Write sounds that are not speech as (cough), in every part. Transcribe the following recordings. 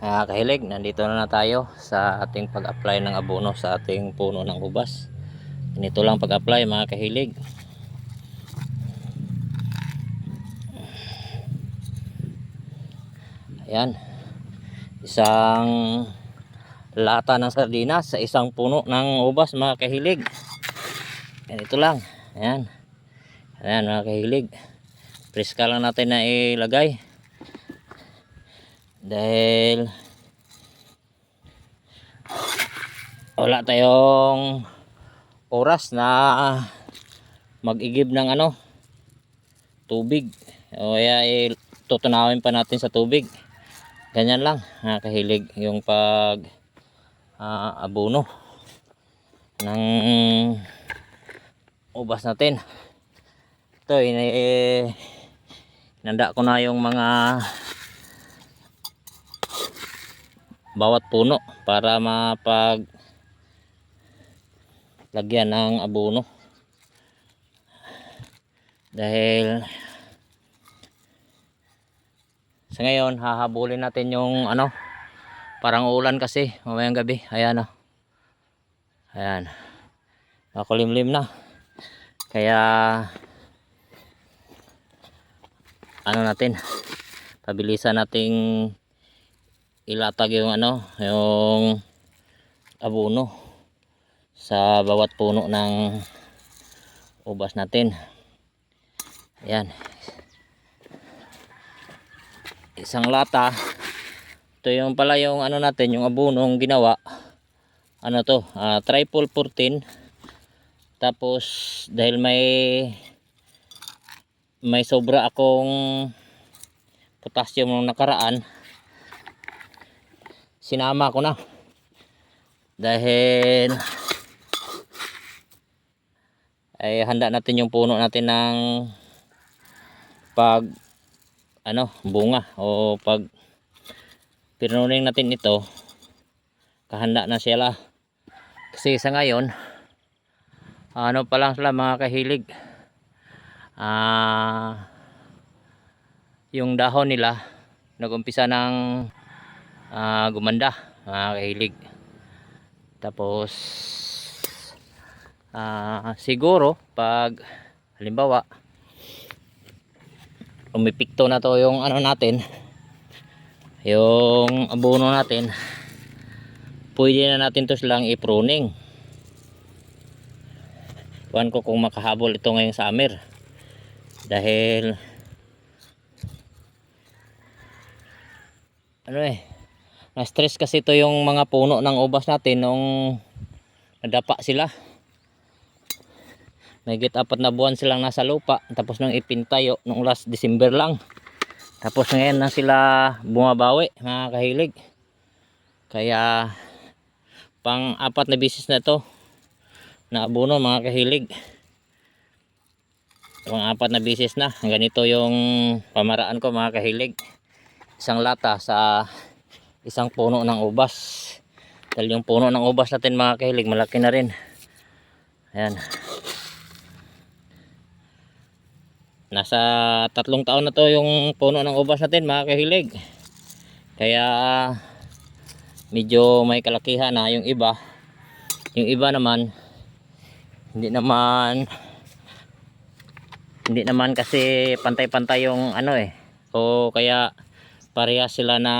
Ah, kahilig, nandito na, na tayo sa ating pag-apply ng abono sa ating puno ng ubas. Ganito lang pag-apply mga kahilig. Ayan. Isang lata ng sardinas sa isang puno ng ubas mga kahilig. Ganito lang. Ayan. Ayan mga kahilig. Preska lang natin na ilagay. Dahil wala tayong oras na mag-igib ng ano tubig. O kaya tutunawin pa natin sa tubig. Ganyan lang, nakakahilig yung pag ah, abono ng ubas natin. Ito, eh, nanda ko na yung mga bawat puno para mapag lagyan ng abono. Dahil sa ngayon hahabulin natin yung ano parang ulan kasi mamayang gabi. Ayan o ayan. Makulimlim na. Kaya ano natin pabilisan nating ilatag yung ano yung abono sa bawat puno ng ubas natin. Ayan. Isang lata. Ito yung pala yung ano natin yung abunong ginawa. Ano to? Ah, triple 14 tapos dahil may may sobra akong potassium nung nakaraan sinama ko na. Dahil ay handa natin yung puno natin ng pag ano bunga o pag pinuning natin ito. Kahanda na sila. Kasi sa ngayon ano pa lang sila mga kahilig. Ah yung dahon nila nagumpisa ng ah, gumanda mga kahilig tapos ah, siguro pag halimbawa umipikto na to yung ano natin yung abono natin pwede na natin to silang i-pruning. Kuhan ko kung makahabol ito ngayong summer. Dahil ano eh na-stress kasi ito yung mga puno ng ubas natin nung nadapa sila. May git apat na buwan silang nasa lupa tapos nung ipintayo nung last December lang. Tapos ngayon na sila bumabawi mga kahilig. Kaya pang apat na bisis na to na abono mga kahilig. Pang apat na bisis na. Ganito yung pamaraan ko mga kahilig. Isang lata sa isang puno ng ubas. Dahil yung puno ng ubas natin mga kahilig malaki na rin. Ayan. Nasa tatlong taon na to yung puno ng ubas natin mga kahilig. Kaya medyo may kalakihan na yung iba. Yung iba naman hindi naman hindi naman kasi pantay-pantay yung ano eh. O kaya pareha sila na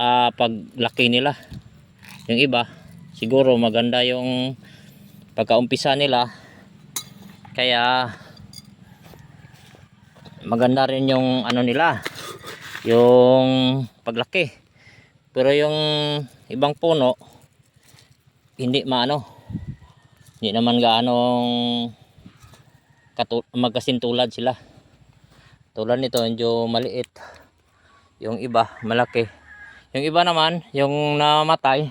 ah paglaki nila. Yung iba siguro maganda yung pagkaumpisa nila. Kaya maganda rin yung ano nila yung paglaki. Pero yung ibang puno hindi maano. Hindi naman gaanong magkasintulad sila. Tulad nito medyo maliit. Yung iba malaki yung iba naman yung namatay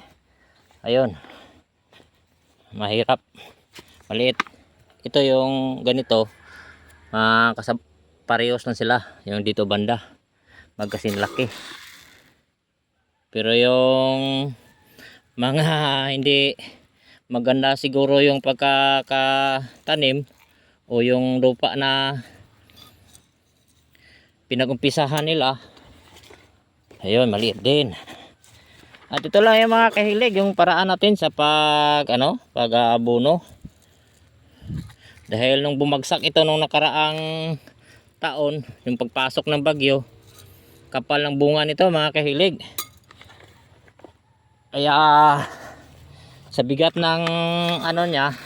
ayun. Mahirap. Maliit. Ito yung ganito. Uh, kasab sila. Yung dito banda. Magkasin laki pero yung mga (laughs) hindi maganda siguro yung pagkakatanim o yung lupa na pinagumpisahan nila ayun maliit din. At ito lang yung mga kahilig yung paraan natin sa pag ano pag aabono dahil nung bumagsak ito nung nakaraang taon yung pagpasok ng bagyo kapal ng bunga nito mga kahilig. Kaya sa bigat ng ano niya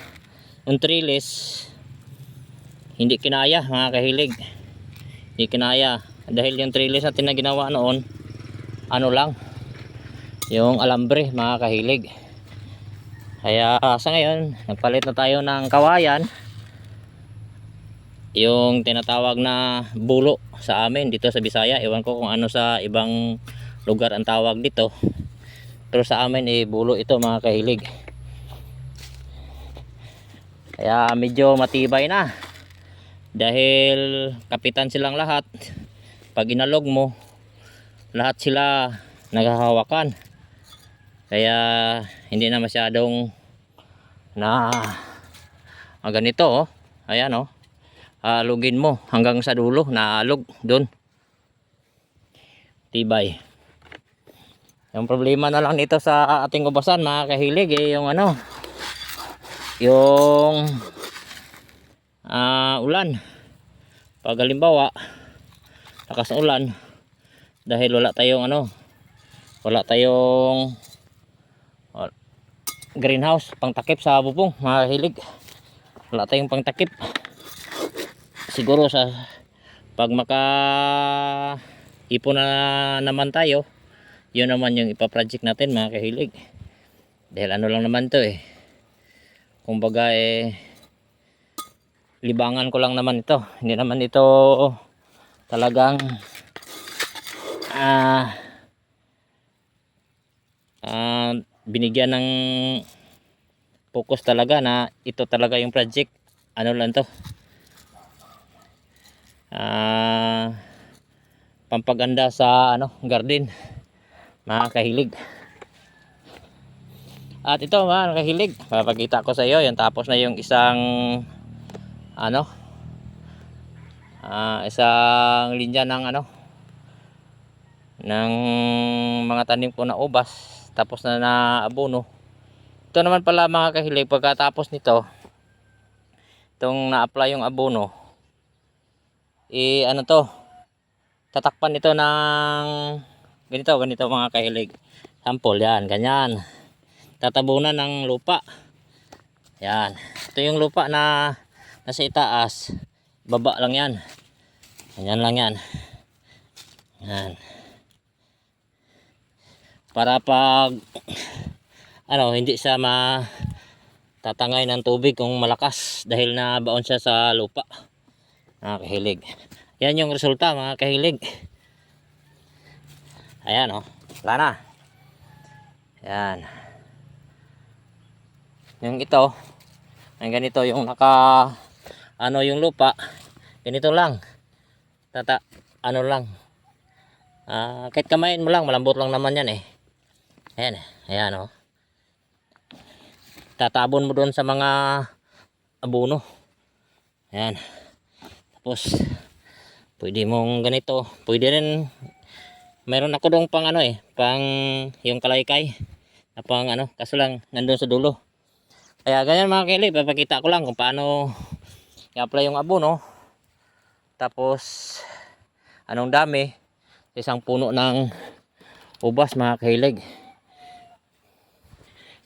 yung trellis hindi kinaya mga kahilig. Hindi kinaya. Dahil yung trellis natin na ginawa noon ano lang yung alambre mga kahilig. Kaya sa ngayon nagpalit na tayo ng kawayan. Yung tinatawag na bulo sa amin dito sa Bisaya ewan ko kung ano sa ibang lugar ang tawag dito. Pero sa amin eh bulo ito mga kahilig. Kaya medyo matibay na. Dahil kapitan silang lahat. Pag inalog mo lahat sila naghahawakan. Kaya hindi na masyadong na ah, ganito oh. Ayan oh. Alugin mo hanggang sa dulo. Naalog doon tibay. Yung problema na lang nito sa ating ubasan mga kahilig eh yung ano yung ah, ulan. Pag halimbawa lakas ulan dahil wala tayong ano wala tayong greenhouse pangtakip sa bubong mga kahilig wala tayong pangtakip. Siguro sa pag maka ipon na naman tayo yun naman yung ipaproject natin mga kahilig. Dahil ano lang naman to eh. Kumbaga eh libangan ko lang naman ito. Hindi naman ito talagang ah ah, binigyan ng focus talaga na ito talaga yung project. Ano lang to? Ah pampaganda sa ano garden. Mga kahilig at ito mga kahilig papakita ko sa iyo yung tapos na yung isang ano ah isang linya ng ano ng mga tanim ko na ubas tapos na na abono ito naman pala mga kahilig pagkatapos nito itong na-apply yung abono eh ano to tatakpan ito ng ganito ganito mga kahilig. Sample yan ganyan. Tatabunan ng lupa. Yan. Ito yung lupa na nasa itaas. Baba lang yan. Ganyan lang yan. Yan para pag ano hindi siya ma tatangay ng tubig kung malakas dahil na baon siya sa lupa. Mga kahilig. Yan yung resulta mga kahilig. Ayan o oh. wala na. Yan. Yung ito ang ganito yung naka ano yung lupa ganito lang. Tata ano lang. Ah kahit kamain mo lang malambot lang naman yan eh ayan ayan o tatabon mo doon sa mga abono ayan. Tapos pwede mong ganito. Pwede rin meron ako dong pang ano eh pang yung kalaykay na pang ano kaso lang nandun sa dulo. Kaya ganyan mga kilig papakita ko lang kung paano i-apply yung abono tapos anong dami? Sa isang puno ng ubas mga kahilig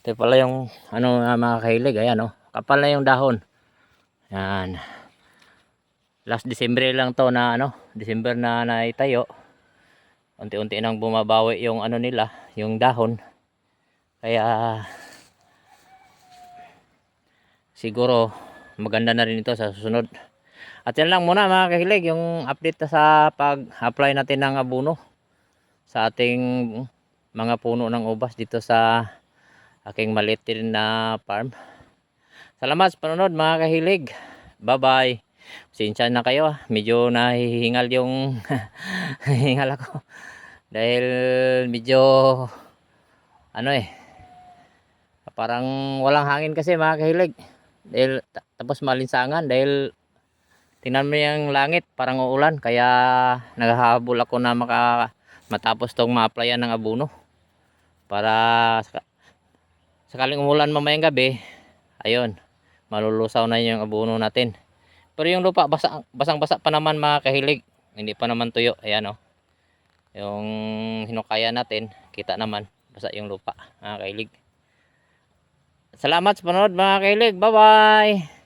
ito pala yung ano nga, mga kahilig. Ayan oh. Kapal na yung dahon. Yan last December lang to na ano December na naitayo. Unti-unti nang bumabawi yung ano nila yung dahon. Kaya siguro maganda na rin ito sa susunod. At yan lang muna mga kahilig yung update sa pag-apply natin ng abono sa ating mga puno ng ubas dito sa aking maliit na farm salamat sa panonood mga kahilig bye bye Sinsya na kayo ah. Medyo nahihingal yung (laughs) hingal ako. Dahil medyo ano eh parang walang hangin kasi mga kahilig. Dahil ta- tapos malinsangan dahil tingnan mo yung langit, parang uulan. Kaya naghahabol ako na maka, matapos tong ma-applyan ng abono. Para sakaling umulan mamayang gabi, ayun, malulusaw na yung abono natin. Pero yung lupa, basa, basang-basa pa naman mga kahilig. Hindi pa naman tuyo. Ayan o. Yung hinukaya natin, kita naman. Basa yung lupa, mga kahilig. Salamat sa panonood mga kahilig. Bye-bye!